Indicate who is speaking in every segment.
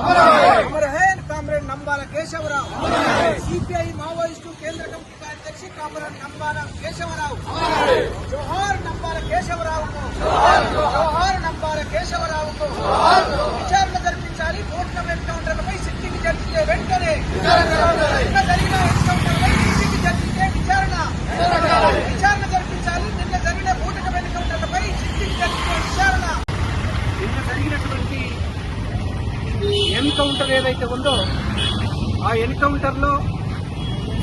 Speaker 1: ಅಮರ ಹೇನ್ comrade Nambala Keshavrao CPI Maoist ಕೇಂದ್ರ committee ಕಾರ್ಯದರ್ಶಿ comrade Nambala Keshav Rao ಜೋಹಾರ್ ನಂಬಾಲ ಕೇಶವರಾವ್ ಜೋಹಾರ್ ನಂಬಾಲ
Speaker 2: ಕೇಶವರಾವ್ ವಿಚಾರ ఎన్కౌంటర్ ఏదైతే ఉందో ఆ ఎన్కౌంటర్లో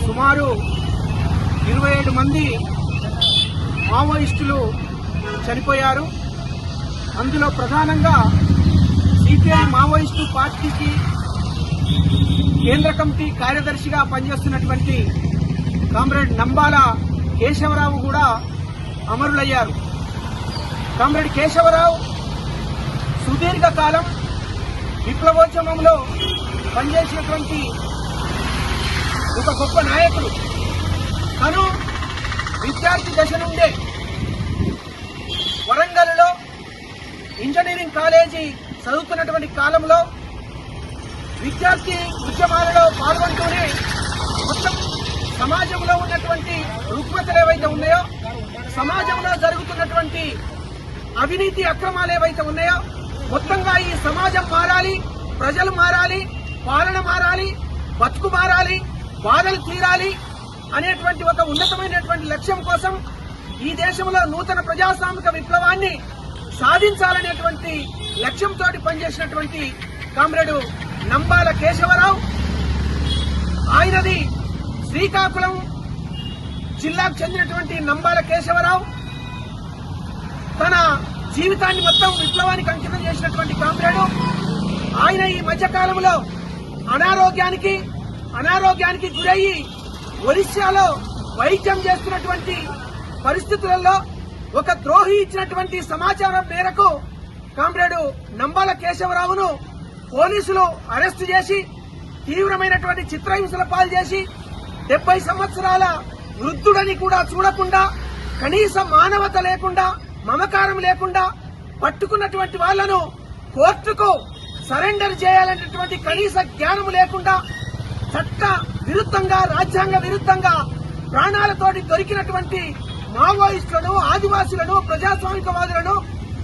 Speaker 2: సుమారు ఇరవై ఏడు మంది మావోయిస్టులు చనిపోయారు. అందులో ప్రధానంగా సిపిఐ మావోయిస్టు పార్టీకి కేంద్ర కమిటీ కార్యదర్శిగా పనిచేస్తున్నటువంటి కామ్రేడ్ నంబాల కేశవరావు కూడా అమరులయ్యారు. కామ్రేడ్ కేశవరావు సుదీర్ఘకాలం విప్లవోద్యమంలో పనిచేసినటువంటి ఒక గొప్ప నాయకుడు. తను విద్యార్థి దశ నుండే వరంగల్లో ఇంజనీరింగ్ కాలేజీ చదువుతున్నటువంటి కాలంలో విద్యార్థి ఉద్యమాలలో పాల్గొంటూనే మొత్తం సమాజంలో ఉన్నటువంటి రుగ్మతలు ఏవైతే ఉన్నాయో సమాజంలో జరుగుతున్నటువంటి అవినీతి అక్రమాలు ఏవైతే ఉన్నాయో మొత్తంగా ఈ సమాజం మారాలి ప్రజలు మారాలి పాలన మారాలి బతుకు మారాలి బాధలు తీరాలి అనేటువంటి ఒక ఉన్నతమైనటువంటి లక్ష్యం కోసం ఈ దేశంలో నూతన ప్రజాస్వామిక విప్లవాన్ని సాధించాలనేటువంటి లక్ష్యంతో పనిచేసినటువంటి కామ్రేడు నంబాల కేశవరావు. ఆయనది శ్రీకాకుళం జిల్లాకు చెందినటువంటి నంబాల కేశవరావు. తన జీవితాన్ని మొత్తం విప్లవానికి అంకితం చేసినటువంటి కామ్రేడు ఆయన ఈ మధ్యకాలంలో అనారోగ్యానికి అనారోగ్యానికి గురయ్యి ఒరిస్సాలో వైద్యం చేస్తున్నటువంటి పరిస్థితులలో ఒక ద్రోహి ఇచ్చినటువంటి సమాచారం మేరకు కామ్రేడు నంబాల కేశవరావును పోలీసులు అరెస్టు చేసి తీవ్రమైనటువంటి చిత్రహింసల పాలు చేసి డెబ్బై సంవత్సరాల వృద్ధుడని కూడా చూడకుండా కనీస మానవత లేకుండా మమకారం లేకుండా పట్టుకున్నటువంటి వాళ్ళను కోర్టుకు సరెండర్ చేయాలనేటువంటి కనీస జ్ఞానం లేకుండా చట్ట విరుద్ధంగా రాజ్యాంగ విరుద్ధంగా ప్రాణాలతోటి దొరికినటువంటి మావోయిస్టులను ఆదివాసులను ప్రజాస్వామికవాదులను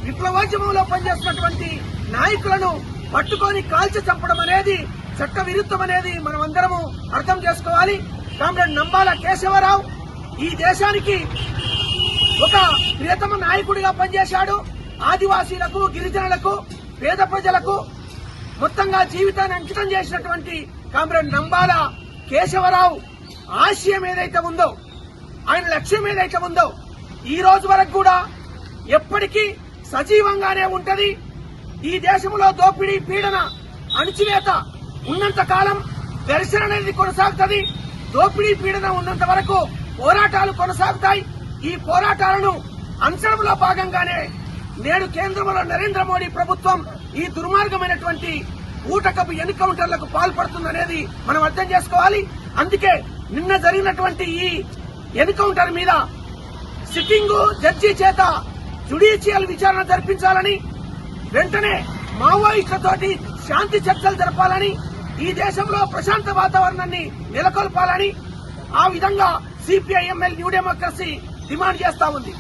Speaker 2: విప్లవోద్యమంలో పనిచేస్తున్నటువంటి నాయకులను పట్టుకొని కాల్చి చంపడం అనేది చట్ట విరుద్ధం అనేది మనం అందరము అర్థం చేసుకోవాలి. కామ్రేడ్ నంబాల కేశవరావు ఈ దేశానికి ఒక ప్రియతమ నాయకుడిగా పనిచేశాడు. ఆదివాసీలకు గిరిజనులకు పేద ప్రజలకు మొత్తంగా జీవితాన్ని అంకితం చేసినటువంటి కామ్రేడ్ నంబాల కేశవరావు ఆశయం ఏదైతే ఉందో ఆయన లక్ష్యం ఏదైతే ఉందో ఈ రోజు వరకు కూడా ఎప్పటికీ సజీవంగానే ఉంటది. ఈ దేశంలో దోపిడీ పీడన అణిచివేత ఉన్నంత కాలం దర్శనం అనేది కొనసాగుతుంది. దోపిడీ పీడన ఉన్నంత వరకు పోరాటాలు కొనసాగుతాయి. ఈ పోరాటాలను అంచడంలో భాగంగానే నేడు కేంద్రంలో నరేంద్ర మోడీ ప్రభుత్వం ఈ దుర్మార్గమైనటువంటి ఊటకపు ఎన్కౌంటర్లకు పాల్పడుతుందనేది మనం అర్థం చేసుకోవాలి. అందుకే నిన్న జరిగినటువంటి ఈ ఎన్కౌంటర్ మీద సిట్టింగ్ జడ్జి చేత జుడిషియల్ విచారణ జరిపించాలని వెంటనే మావోయిస్టులతోటి శాంతి చర్చలు జరపాలని ఈ దేశంలో ప్రశాంత వాతావరణాన్ని నెలకొల్పాలని ఆ విధంగా సిపిఐఎంఎల్ న్యూ డెమోక్రసీ డిమాండ్ చేస్తా ఉంది.